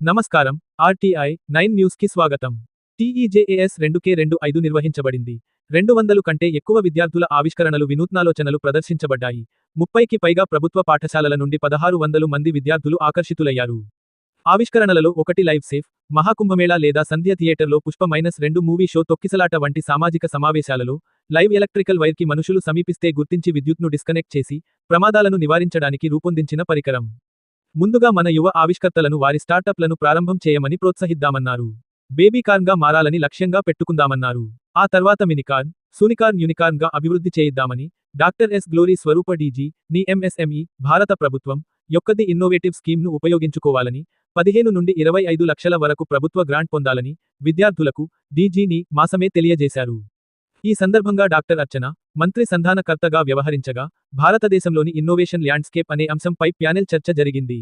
నమస్కారం. RTI nine న్యూస్కి స్వాగతం. టీఈజేఏఎస్ రెండు కే రెండు ఐదు నిర్వహించబడింది. రెండు వందలు కంటే ఎక్కువ విద్యార్థుల ఆవిష్కరణలు వినూత్నాలోచనలు ప్రదర్శించబడ్డాయి. ముప్పైకి పైగా ప్రభుత్వ పాఠశాలల నుండి పదహారు వందలు మంది విద్యార్థులు ఆకర్షితులయ్యారు. ఆవిష్కరణలలో ఒకటి లైవ్ సేఫ్ మహాకుంభమేళా లేదా సంధ్య థియేటర్లో పుష్ప మైనస్ రెండు మూవీ షో తొక్కిసలాట వంటి సామాజిక సమావేశాలలో లైవ్ ఎలక్ట్రికల్ వైర్కి మనుషులు సమీపిస్తే గుర్తించి విద్యుత్ను డిస్కనెక్ట్ చేసి ప్రమాదాలను నివారించడానికి రూపొందించిన పరికరం. ముందుగా మన యువ ఆవిష్కర్తలను వారి స్టార్టప్లను ప్రారంభం చేయమని ప్రోత్సహిద్దామన్నారు. బేబీ గా మారాలని లక్ష్యంగా పెట్టుకుందామన్నారు. ఆ తర్వాత మినికార్న్ సూనికార్న్ యూనికార్న్గా అభివృద్ధి చేయిద్దామని doctor S Glory Swarupa DG ని ఎంఎస్ఎంఈ భారత ప్రభుత్వం యొక్కది ఇన్నోవేటివ్ స్కీమ్ను ఉపయోగించుకోవాలని పదిహేను నుండి ఇరవై ఐదు లక్షల వరకు ప్రభుత్వ గ్రాంట్ పొందాలని విద్యార్థులకు డీజీని మాసమే తెలియజేశారు. ఈ సందర్భంగా డాక్టర్ అర్చన మంత్రి సంధానకర్తగా వ్యవహరించగా భారతదేశంలోని ఇన్నోవేషన్ ల్యాండ్స్కేప్ అనే అంశంపై ప్యానెల్ చర్చ జరిగింది.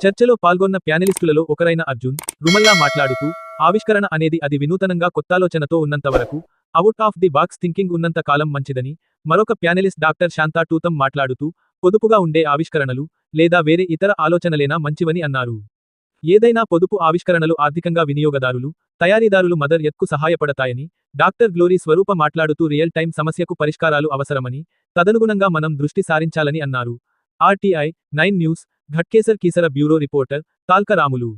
చర్చలో పాల్గొన్న ప్యానెలిస్టులలో ఒకరైన అర్జున్ రుమల్లా మాట్లాడుతూ ఆవిష్కరణ అనేది అది వినూతనంగా కొత్తాలోచనతో ఉన్నంత వరకు out of the box thinking ఉన్నంత కాలం మంచిదని మరొక ప్యానెలిస్ట్ డాక్టర్ శాంతా టూతం మాట్లాడుతూ పొదుపుగా ఉండే ఆవిష్కరణలు లేదా వేరే ఇతర ఆలోచనలేనా మంచివని అన్నారు. ఏదైనా పొదుపు ఆవిష్కరణలు ఆర్థికంగా వినియోగదారులు తయారీదారులు మదర్ ఎత్కు సహాయపడతాయని డాక్టర్ గ్లోరీ స్వరూప మాట్లాడుతూ రియల్ టైం సమస్యకు పరిష్కారాలు అవసరమని తదనుగుణంగా మనం దృష్టి సారించాలని అన్నారు. RTI nine news Ghatkesar Keesara bureau reporter Talkaramulu.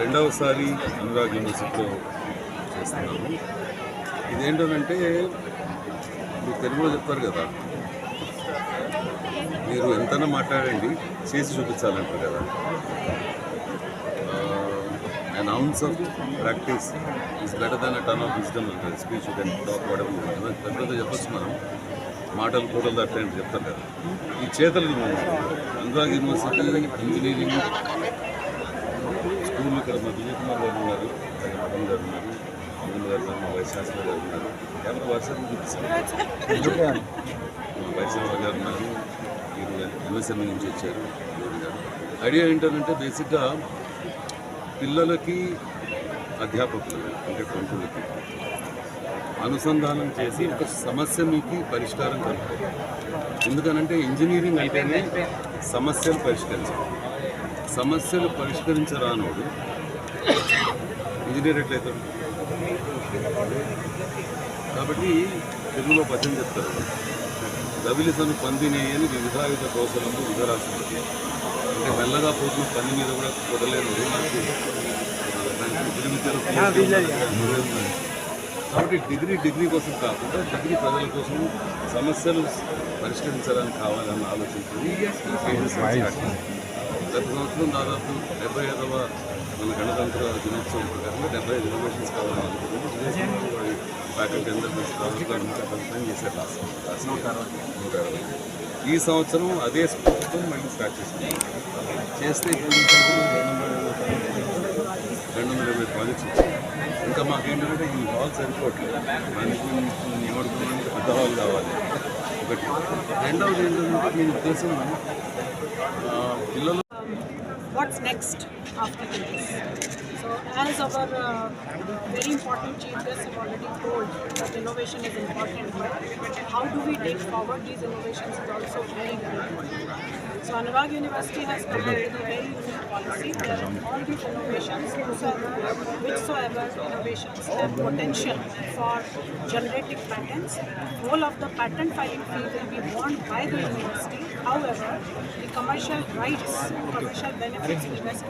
రెండవసారి అనురాగ్ యూనివర్సిటీలో చేస్తున్నాము. ఇదేంటంటే మీరు తెలుగులో చెప్తారు కదా మీరు ఎంతైనా మాట్లాడండి చేసి చూపించాలంటారు కదా. And ounce of practice is better than a turn of wisdom అంటారు. స్పీచ్ దెన్ టాక్ వడము పెద్దగా చెప్పొచ్చు మనం. మాటలు కూడలు అట్లా చెప్తారు కదా. ఈ చేతలు అనురాగ్ యూనివర్సిటీ ఇంజనీరింగ్ స్కూల్ ఇక్కడ మా విజయ్ కుమార్ గారు ఉన్నారు. మదన్ గారు ఉన్నారు. మదన్ గారు ఉన్నారు, మా వైస్ ఛాన్సలర్ గారు ఉన్నారు. ఎవరు వైస్ ఛాన్సలర్ గారు ఉన్నారు. ఎంఎస్ఎంఈ నుంచి వచ్చారు. ఐడియా ఏంటంటే బేసిక్గా పిల్లలకి అధ్యాపకులు అంటే పంతులకి అనుసంధానం చేసి ఒక సమస్య మీకు పరిష్కారం కలుగుతుంది ఎందుకనంటే ఇంజనీరింగ్ అయితేనే సమస్యలు పరిష్కరించాలి సమస్యలు పరిష్కరించరానోడు ఇంజనీర్ ఎట్లయితాడు? కాబట్టి తెలుగులో పద్యం చెప్తారు. రవిలిసను పందినేయని వివిధాయుధ దోషలందు విధరాశుపతి అంటే మెల్లగా పోతున్న పని మీద కూడా కుదరలేదు కాబట్టి డిగ్రీ డిగ్రీ కోసం కాకుండా డిగ్రీ ప్రజల కోసం సమస్యలు పరిష్కరించడానికి కావాలన్న ఆలోచించింది గత సంవత్సరం దాదాపు డెబ్బై ఐదవ మన గణతంత్ర దినోత్సవం ప్రకారంగా డెబ్బై ఐదు ఇన్నోవేషన్స్ కావాలని అనుకుంటున్నాం ఫ్యాకల్టీ అందరూ పని చేశారు. లాస్ట్ ఈ సంవత్సరం అదే స్ఫూర్తితో మళ్ళీ స్టార్ట్ చేస్తున్నాం చేస్తే రెండు వందల ఇరవై ప్రాజెక్ట్స్ వచ్చాయి. ఇంకా మాకేంటంటే ఈ హాల్ సరిపోవట్లేదు. మేనేజ్మెంట్ ఏమడుతున్నామంటే పెద్ద హాల్ కావాలి. ఒకటి. రెండవది ఏంటంటే మీ ఉద్దేశం పిల్లలు what's next after this. So as our uh, very important chief guests have already told that innovation is important, but how do we take forward these innovations is also very, important. So Anurag University has come up with a very unique policy where all these innovations, whosoever, whichsoever innovations have potential for generating patents, whole of the patent filing fee will be borne by the university. However, the commercial rights, commercial benefits will rest.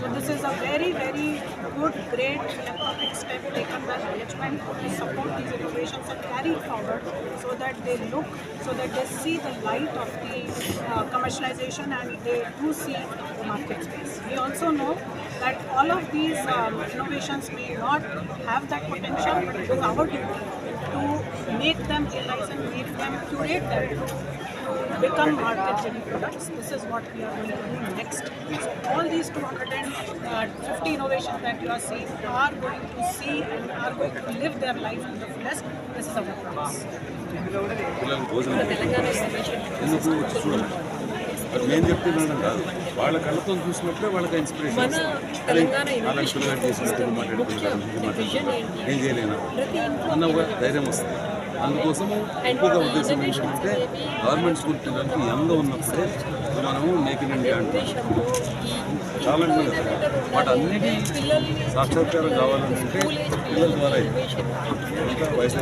So this is a very, very good, great philanthropic step taken by management to support these innovations and carry forward so that they look, so that they see the light of the uh, commercialization and they do see the market space. We also know that all of these um, innovations may not have that potential, but it is our duty to make them realize and make them curate them become market ready products. This is what we are going to do next. So all these 250 innovations that you are seeing are going to see and are going to live their life to the fullest. This is our promise. మేము చెప్తే madam కాదు వాళ్ళ కళ్ళతో చూసినప్పుడే వాళ్ళకి inspiration అలాంటి పిల్లగాడు చేసినట్టు మాట్లాడుతున్నారు ఏం చేయలేనా అన్న ఒక ధైర్యం వస్తుంది అందుకోసము ఇంకొక ఉద్దేశం ఏంటంటే గవర్నమెంట్ స్కూల్ పిల్లలకి యంగ్గా ఉన్నప్పుడే మనము మేక్ ఇన్ ఇండియా అంటాం. చాలా వాటన్నిటి సాక్షాత్కారం కావాలంటే పిల్లల ద్వారా ఇంకా వయసు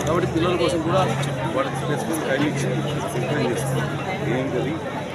కాబట్టి. పిల్లల కోసం కూడా వాళ్ళకి స్పెసిఫిక్ టైం ఇచ్చి ఎంకరేజ్ ఏంటది?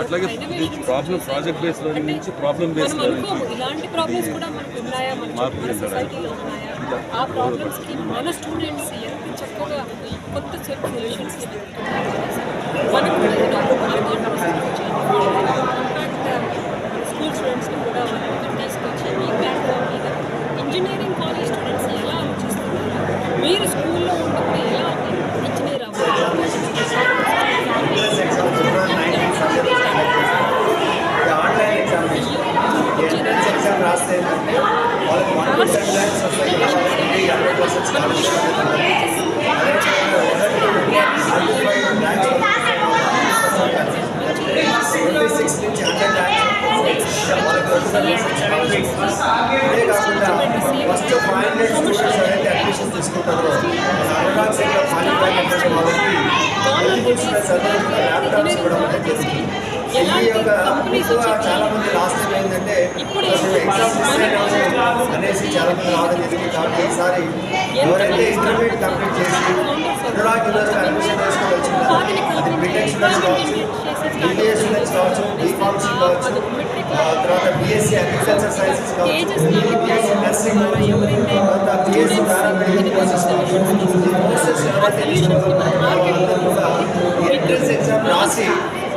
అట్లాగే ప్రాబ్లం ప్రాజెక్ట్ బేస్డ్ లెర్నింగ్ నుంచి ప్రాబ్లం బేస్డ్ మనం లెర్నింగ్ అనుకోము ఇలాంటి ప్రాబ్లమ్స్ కూడా మనకు ఉన్నాయా? మన మార్పు మన చెందడానికి. సొసైటీలో ఉన్నాయా ఆ ప్రాబ్లమ్స్కి మన స్టూడెంట్స్ ఎంత చక్కగా కొత్త సొల్యూషన్స్కి మనకు కూడా you know, మన thought process కి change. ఇన్ఫాక్ట్ స్కూల్ స్టూడెంట్స్ని కూడా మనం తీసుకొచ్చి ఈ ప్లాట్ఫామ్ మీద ఇంజనీరింగ్ కాలేజ్ స్టూడెంట్స్ ఎలా ఆలోచిస్తున్నారు మీరు స్కూల్లో ఉన్నప్పుడు ఎలా engineer online examination entrance exam రాస్తే ఏంటంటే వాళ్ళకి వన్ టు టెన్ ల్యాక్స్ వస్తాయి వాళ్ళకి హండ్రెడ్ పర్సెంట్ స్కాలర్షిప్ అనేది అదే ట్వంటీ సిక్స్ నుంచి హండ్రెడ్ ల్యాక్స్ వాళ్ళకి వస్తుంది ఇదే కాకుండా ఫస్ట్ ఫైవ్ హండ్రెడ్ స్టూడెంట్స్ ఎవరైతే అడ్మిషన్ తీసుకుంటారో ఫైవ్ వాళ్ళకి ఎలిజిబుల్ స్టూడెంట్స్ కూడా ఈ యొక్క ఎక్కువ లాస్ట్ ఏంటంటే ఎగ్జామ్స్ ఎగ్జామ్ అనేసి రావడం జరిగింది కాబట్టి ఈసారి ఎవరైతే ఇంటర్మీడియట్ కంప్లీట్ చేసి అనురాగ్ యూనివర్సిటీ అడ్మిషన్ చేసుకుని అది బీటెక్ స్టూడెంట్స్ కావచ్చు బీబీఏ స్టూడెంట్స్ కావచ్చు బీఫార్మసీ కావచ్చు తర్వాత బీఎస్సీ అగ్రికల్చర్ సైన్సెస్ కావచ్చు బీఎస్సీ నర్సింగ్ తర్వాత బీఎస్సీ పారామెడికల్ కోర్సెస్ కావచ్చు ఈ కోర్సెస్ ఎవరైతే కూడా ఎంట్రన్స్ ఎగ్జామ్ రాసి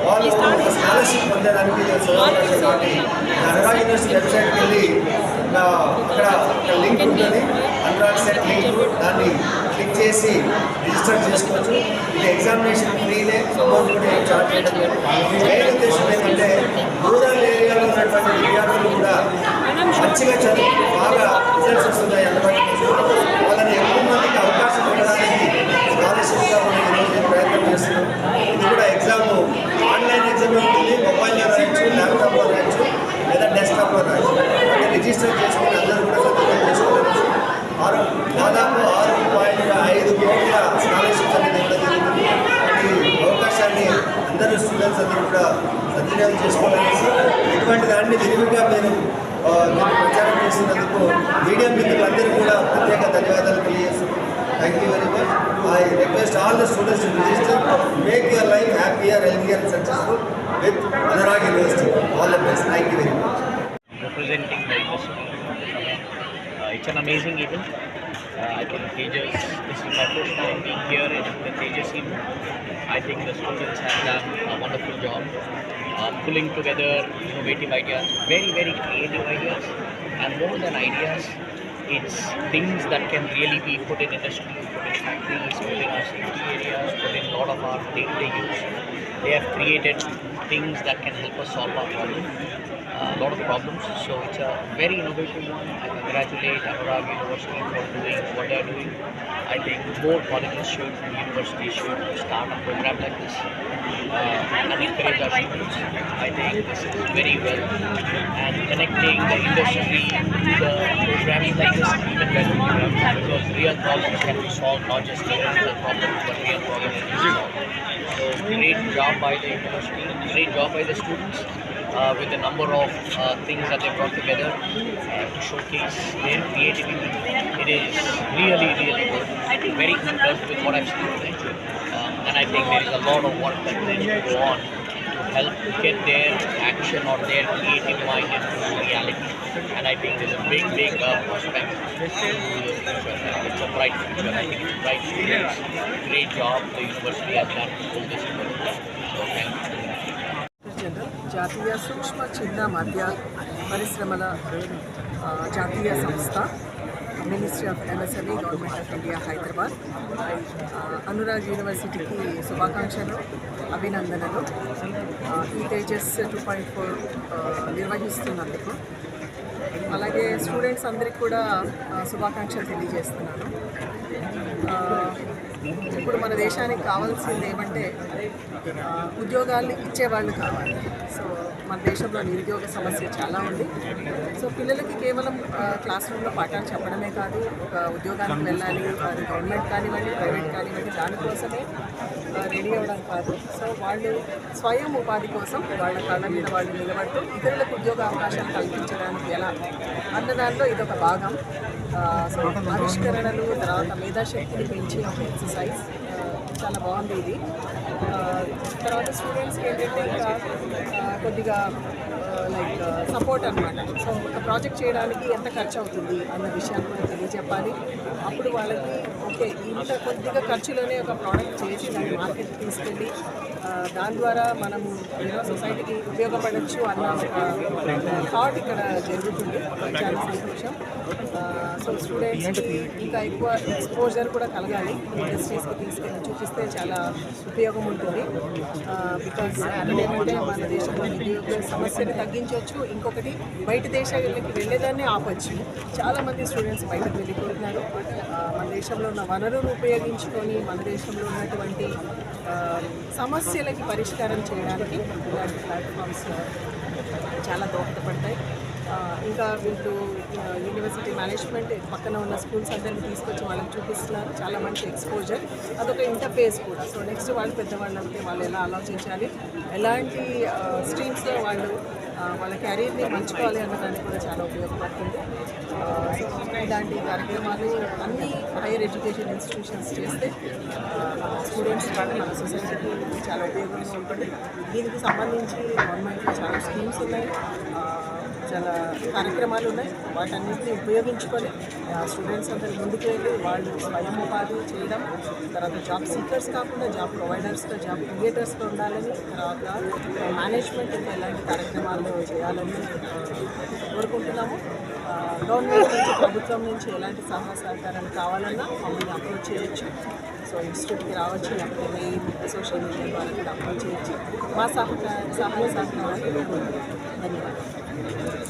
వాళ్ళు ఒక స్కాలర్షిప్ పొందడానికి అవకాశం కాబట్టి అనురాగ్ యూనివర్సిటీ వెబ్సైట్కి వెళ్ళి అక్కడ ఒక లింక్ ఉంటుంది అనురాగ్ సెట్ లింక్ దాన్ని చేసి రిజిస్టర్ చేసుకోవచ్చు. ఇది ఎగ్జామినేషన్ ఫ్రీనే అమౌంట్ కూడా ఏం చార్జ్ చేయడం లేదు మెయిన్ ఉద్దేశం ఏంటంటే రూరల్ ఏరియాలో ఉన్నటువంటి విద్యార్థులు కూడా మంచిగా చదువు బాగా రిజల్ట్స్ వస్తున్నాయి అందుబాటులో వాళ్ళని ఎక్కువ మందికి అవకాశం ఇవ్వడానికి స్కాలర్షిప్గా మనం ఈరోజు నేను ప్రయత్నం చేస్తున్నాం ఇది కూడా ఎగ్జామ్ ఆన్లైన్ ఎగ్జామ్ ఉంటుంది. మొబైల్లో రాయొచ్చు ల్యాప్టాప్లో రాయొచ్చు లేదా డెస్క్టాప్లో రాయొచ్చు. అంటే రిజిస్టర్ చేసుకుని అందరూ కూడా సదుపాయం చేసుకోవచ్చు. వారు దాదాపు ఆరు పాయింట్ ఐదు కోట్ల స్కాలర్షిప్స్ అనేది ఇవ్వడం జరుగుతుంది ఈ అవకాశాన్ని అందరూ స్టూడెంట్స్ కూడా సద్వినియోగం చేసుకోవాలనేసి ఇటువంటి దాన్ని విరివిగా మీరు ప్రచారం చేసినందుకు మీడియా మిత్రులందరూ కూడా ప్రత్యేక ధన్యవాదాలు తెలియజేస్తున్నాను. Thank you very much I request all the students register make your life happier healthier successful with Anurag university all the best thank you very much representing the industry. Uh, it's an amazing event. I think this is my first time being here in the Tejas event. I think the students have done a wonderful job uh, pulling together innovative ideas, very, very creative ideas, and more than ideas, it's things that can really be put in industry, put in factories, put in our safety areas, put in a lot of our day-to-day use. They have created things that can help us solve our problem, a lot of problems. So it's a very innovative one. I congratulate Anurag University for doing what they are doing. I think more colleges should, universities should start a program like this uh, and encourage our students. I think this is very well and connecting the industry to the programs like this is even better because real problems can be solved, not just theoretical problems, but real problems can be solved. So great job by the university, great job by the students uh, with a number of uh, things that they brought together uh, to showcase their creativity. It is really, really good. Very impressed with what I've seen today. Um, and I think there is a lot of work that needs to go on to help get their action or their creative mind into reality. And I think there's a big, big uh, prospect to the future. It's a bright future. I think it's a bright futures. Great job the university has done to this together. So thank you. జాతీయ సూక్ష్మ చిన్న మధ్య పరిశ్రమల జాతీయ సంస్థ ministry of MSME government of India Hyderabad Anurag యూనివర్సిటీకి శుభాకాంక్షలు అభినందనలు. ఈ తేజస్ టూ పాయింట్ ఫోర్ నిర్వహిస్తున్నందుకు. అలాగే స్టూడెంట్స్ అందరికీ కూడా శుభాకాంక్షలు తెలియజేస్తున్నాను. ఇప్పుడు మన దేశానికి కావాల్సింది ఏమంటే ఉద్యోగాలు ఇచ్చేవాళ్ళు కావాలి. సో మన దేశంలో నిరుద్యోగ సమస్య చాలా ఉంది. సో పిల్లలకి కేవలం క్లాస్ రూమ్లో పాఠాలు చెప్పడమే కాదు ఒక ఉద్యోగానికి వెళ్ళాలి అది గవర్నమెంట్ కానివ్వండి ప్రైవేట్ కానివ్వండి దానికోసమే రెడీ అవ్వడం కాదు. సో వాళ్ళు స్వయం ఉపాధి కోసం వాళ్ళ కళ్ళ మీద వాళ్ళు నిలబడుతూ ఇతరులకు ఉద్యోగ అవకాశాలు కల్పించడానికి ఎలా? అన్న దాంట్లో ఇదొక భాగం. సో ఆవిష్కరణలు తర్వాత మేధాశక్తిని పెంచి ఒక ఎక్సర్సైజ్ చాలా బాగుంది ఇది. తర్వాత స్టూడెంట్స్కి ఏంటంటే ఇంకా కొద్దిగా లైక్ సపోర్ట్ అనమాట సో ఒక ప్రాజెక్ట్ చేయడానికి ఎంత ఖర్చు అవుతుంది అన్న విషయాన్ని కూడా తెలియజెప్పాలి. అప్పుడు వాళ్ళకి ఓకే ఇంత కొద్దిగా ఖర్చులోనే ఒక ప్రోడక్ట్ చేసి దాన్ని మార్కెట్కి తీసుకెళ్ళి దాని ద్వారా మనము ఏదో సొసైటీకి ఉపయోగపడవచ్చు అన్న ఒక థాట్ ఇక్కడ జరుగుతుంది. చాలా సంతోషం. సో స్టూడెంట్స్కి ఇంకా ఎక్కువ ఎక్స్పోజర్ కూడా కలగాలి. ఇండస్ట్రీస్కి తీసుకెళ్ళి చూపిస్తే చాలా ఉపయోగం ఉంటుంది. బికాస్ అంటే మన దేశంలో నిరుద్యోగ సమస్యను తగ్గించవచ్చు. ఇంకొకటి బయట దేశాలకి వెళ్ళేదాన్ని ఆపచ్చు. చాలామంది స్టూడెంట్స్ బయటకు వెళ్ళిపోతున్నారు. దేశంలో ఉన్న వనరులు ఉపయోగించుకొని మన దేశంలో ఉన్నటువంటి సమస్యలకి పరిష్కారం చేయడానికి ఇలాంటి ప్లాట్ఫామ్స్ చాలా దోహదపడతాయి. ఇంకా వీళ్ళు యూనివర్సిటీ మేనేజ్మెంట్ పక్కన ఉన్న స్కూల్స్ అందరిని తీసుకొచ్చి వాళ్ళకి చూపిస్తున్నారు. చాలా మంచి ఎక్స్పోజర్ అదొక ఇంటర్ఫేస్ కూడా. సో నెక్స్ట్ వాళ్ళు పెద్దవాళ్ళు అంటే వాళ్ళు ఎలా ఆలోచించాలి? ఎలాంటి స్ట్రీమ్స్లో వాళ్ళు వాళ్ళ కెరీర్ని మంచుకోవాలి అన్నదానికి కూడా చాలా ఉపయోగపడుతుంది. ఇలాంటి కార్యక్రమాలు అన్ని హైయర్ ఎడ్యుకేషన్ ఇన్స్టిట్యూషన్స్ చేస్తే స్టూడెంట్స్ కానీ మన సొసైటీకి చాలా ఉపయోగంగా ఉంటుంది. దీనికి సంబంధించి గవర్నమెంట్లో చాలా స్కీమ్స్ ఉన్నాయి. చాలా కార్యక్రమాలు ఉన్నాయి. వాటన్నిటిని ఉపయోగించుకొని స్టూడెంట్స్ అందరూ ముందుకు వెళ్ళి వాళ్ళు స్వయం ఉపాధి చేయడం తర్వాత జాబ్ సీకర్స్ కాకుండా జాబ్ ప్రొవైడర్స్గా జాబ్ క్రియేటర్స్గా ఉండాలని తర్వాత మేనేజ్మెంట్ ఇంకా ఎలాంటి కార్యక్రమాలు చేయాలని కోరుకుంటున్నాము. గవర్నమెంట్ నుంచి ప్రభుత్వం నుంచి ఎలాంటి సహాయ సహకారాలు కావాలన్నా మమ్మల్ని అప్రోచ్ చేయొచ్చు. సో ఇన్స్టిట్యూట్కి రావచ్చు లేకపోతే మెయిల్ సోషల్ మీడియా ద్వారా కూడా అప్రోచ్ చేయొచ్చు. మా సహకార సహాయ సహకారాలు. ధన్యవాదాలు.